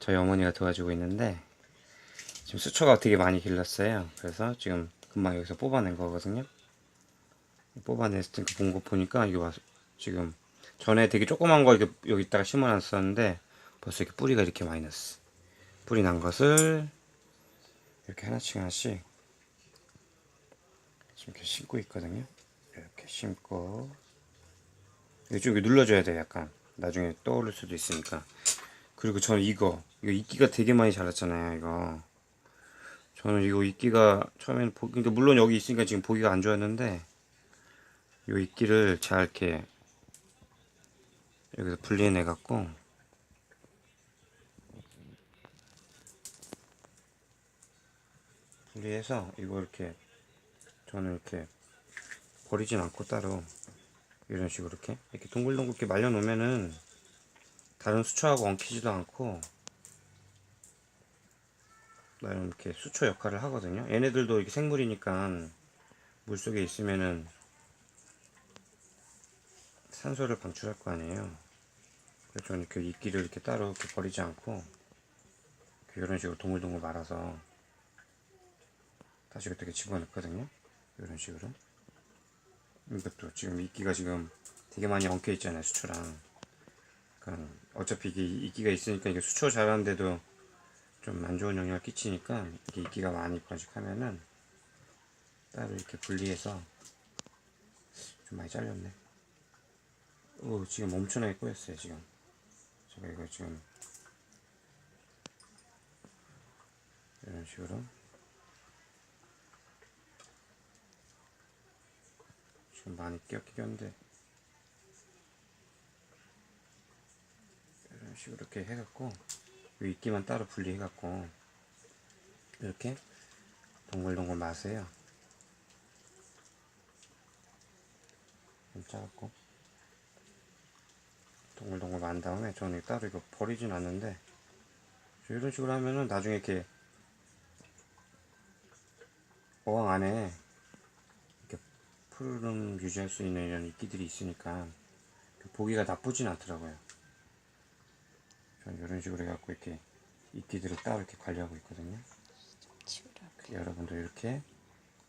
저희 어머니가 도와주고 있는데 지금 수초가 되게 많이 길렀어요. 그래서 지금 금방 여기서 뽑아낸 거거든요. 뽑아냈을 때 본 거 보니까 이게 지금 전에 되게 조그만 거 여기다가 심어놨었는데 벌써 이렇게 뿌리가 이렇게 많이 났어. 뿌리 난 것을 이렇게 하나씩 하나씩 지금 이렇게 심고 있거든요. 이렇게 심고 이렇게 눌러줘야 돼 약간 나중에 떠오를 수도 있으니까 그리고 저는 이거 이거 이끼가 되게 많이 자랐잖아요 이거. 저는 이거 이끼가 처음에는 보, 그러니까 물론 여기 있으니까 지금 보기가 안 좋았는데 이 이끼를 잘 이렇게 여기서 분리해내 갖고 분리해서 이거 이렇게 저는 이렇게 버리진 않고 따로 이런 식으로 이렇게 이렇게 동글동글 이렇게 말려 놓으면은 다른 수초하고 엉키지도 않고 이렇게 수초 역할을 하거든요. 얘네들도 이렇게 생물이니까 물 속에 있으면은 산소를 방출할 거 아니에요. 그래서 저는 이렇게 이끼를 이렇게 따로 이렇게 버리지 않고 이런 식으로 동글동글 말아서 다시 어떻게 집어넣거든요. 이런 식으로. 이것도 지금 이끼가 지금 되게 많이 엉켜 있잖아요 수초랑 그러니까 어차피 이게 이끼가 있으니까 이게 수초 자라는데도 좀 안 좋은 영향을 끼치니까 이게 이끼가 많이 번식하면은 따로 이렇게 분리해서 좀 많이 잘렸네. 오 지금 엄청나게 꼬였어요 지금. 제가 이거 지금 이런 식으로 지금 많이 끼었긴 한데 이런 식으로 이렇게 해갖고 이 이끼만 따로 분리해갖고 이렇게 동글동글 마세요 좀 짜갖고 동글동글 만 다음에 저는 따로 이거 버리진 않는데 이런 식으로 하면은 나중에 이렇게 어항 안에 푸르름 유지할 수 있는 이런 이끼들이 있으니까 보기가 나쁘진 않더라고요. 전 이런 식으로 해갖고 이렇게 이끼들을 따로 이렇게 관리하고 있거든요. 여러분도 이렇게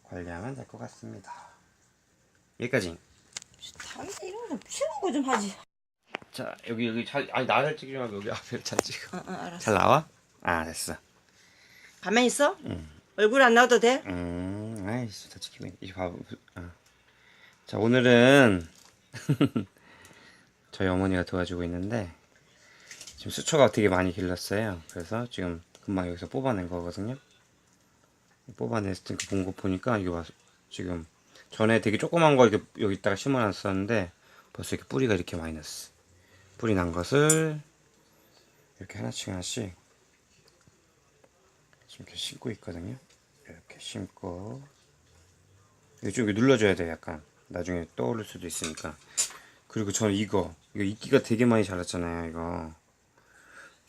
관리하면 될 것 같습니다. 여기까지. 당연히 이런 거 쉬운 거 좀 하지. 자 여기 여기 잘 아니 나를 찍지 말고 여기 앞에 잘 찍어. 어, 어, 알았어. 잘 나와? 아 됐어. 가만히 있어? 얼굴 안 나와도 돼? 음, 아이씨, 다 있네. 이제 봐봐. 아. 자, 오늘은 저희 어머니가 도와주고 있는데 지금 수초가 되게 많이 길렀어요. 그래서 지금 금방 여기서 뽑아낸 거거든요. 뽑아냈을 때 본거 보니까 이게 와서 지금 전에 되게 조그만 거 이렇게 여기다가 심어놨었는데 벌써 이렇게 뿌리가 이렇게 많이 났어. 뿌리 난 것을 이렇게 하나씩 하나씩 지금 이렇게 심고 있거든요. 이렇게 심고 이렇게 눌러줘야 돼 약간 나중에 떠오를 수도 있으니까 그리고 저는 이거 이거 이끼가 되게 많이 자랐잖아요 이거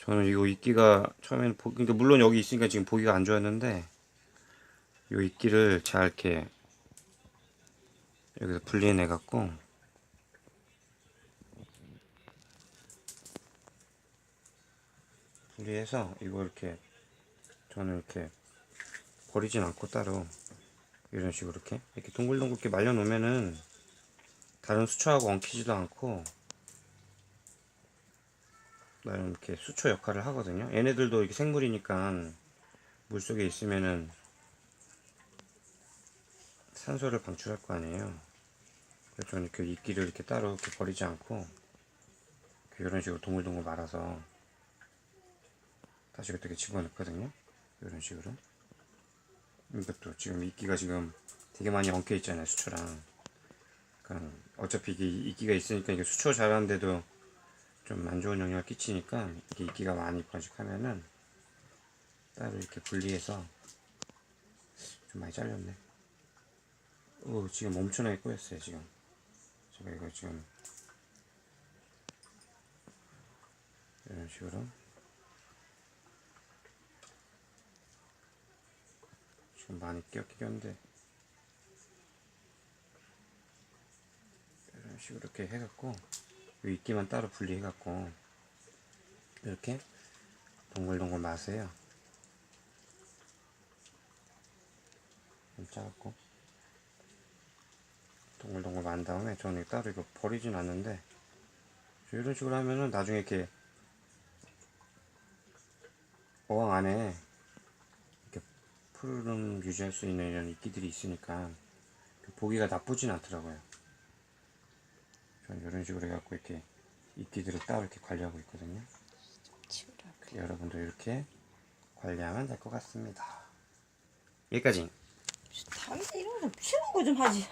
저는 이거 이끼가 처음에는 보, 그러니까 물론 여기 있으니까 지금 보기가 안 좋았는데 이 이끼를 잘 이렇게 여기서 분리해내 갖고 분리해서 이거 이렇게 저는 이렇게 버리진 않고 따로 이런 식으로 이렇게 이렇게 동글동글 이렇게 말려 놓으면은 다른 수초하고 엉키지도 않고 이렇게 수초 역할을 하거든요. 얘네들도 이렇게 생물이니까 물 속에 있으면은 산소를 방출할 거 아니에요. 그래서 저는 이렇게 이끼를 이렇게 따로 이렇게 버리지 않고 이런 식으로 동글동글 말아서 다시 어떻게 집어넣거든요. 이런 식으로. 이것도 지금 이끼가 지금 되게 많이 엉켜 있잖아요 수초랑 그러니까 어차피 이게 이끼가 있으니까 이게 수초 자라는데도 좀 안 좋은 영향을 끼치니까 이게 이끼가 많이 번식하면은 따로 이렇게 분리해서 좀 많이 잘렸네. 오 지금 엄청나게 꼬였어요 지금. 제가 이거 지금 이런 식으로 지금 많이 끼었긴 한데 이런 식으로 이렇게 해갖고 이 이끼만 따로 분리해갖고 이렇게 동글동글 마세요. 좀 작았고 동글동글 만 다음에 저는 따로 이거 버리진 않는데 이런 식으로 하면은 나중에 이렇게 어항 안에 이렇게 푸르름 유지할 수 있는 이런 이끼들이 있으니까 보기가 나쁘진 않더라고요. 저는 이런 식으로 해갖고 이렇게 이끼들을 따로 이렇게 관리하고 있거든요. 여러분도 이렇게 관리하면 될 것 같습니다. 여기까지. 다음에 이런 거 치운 거 좀 하지.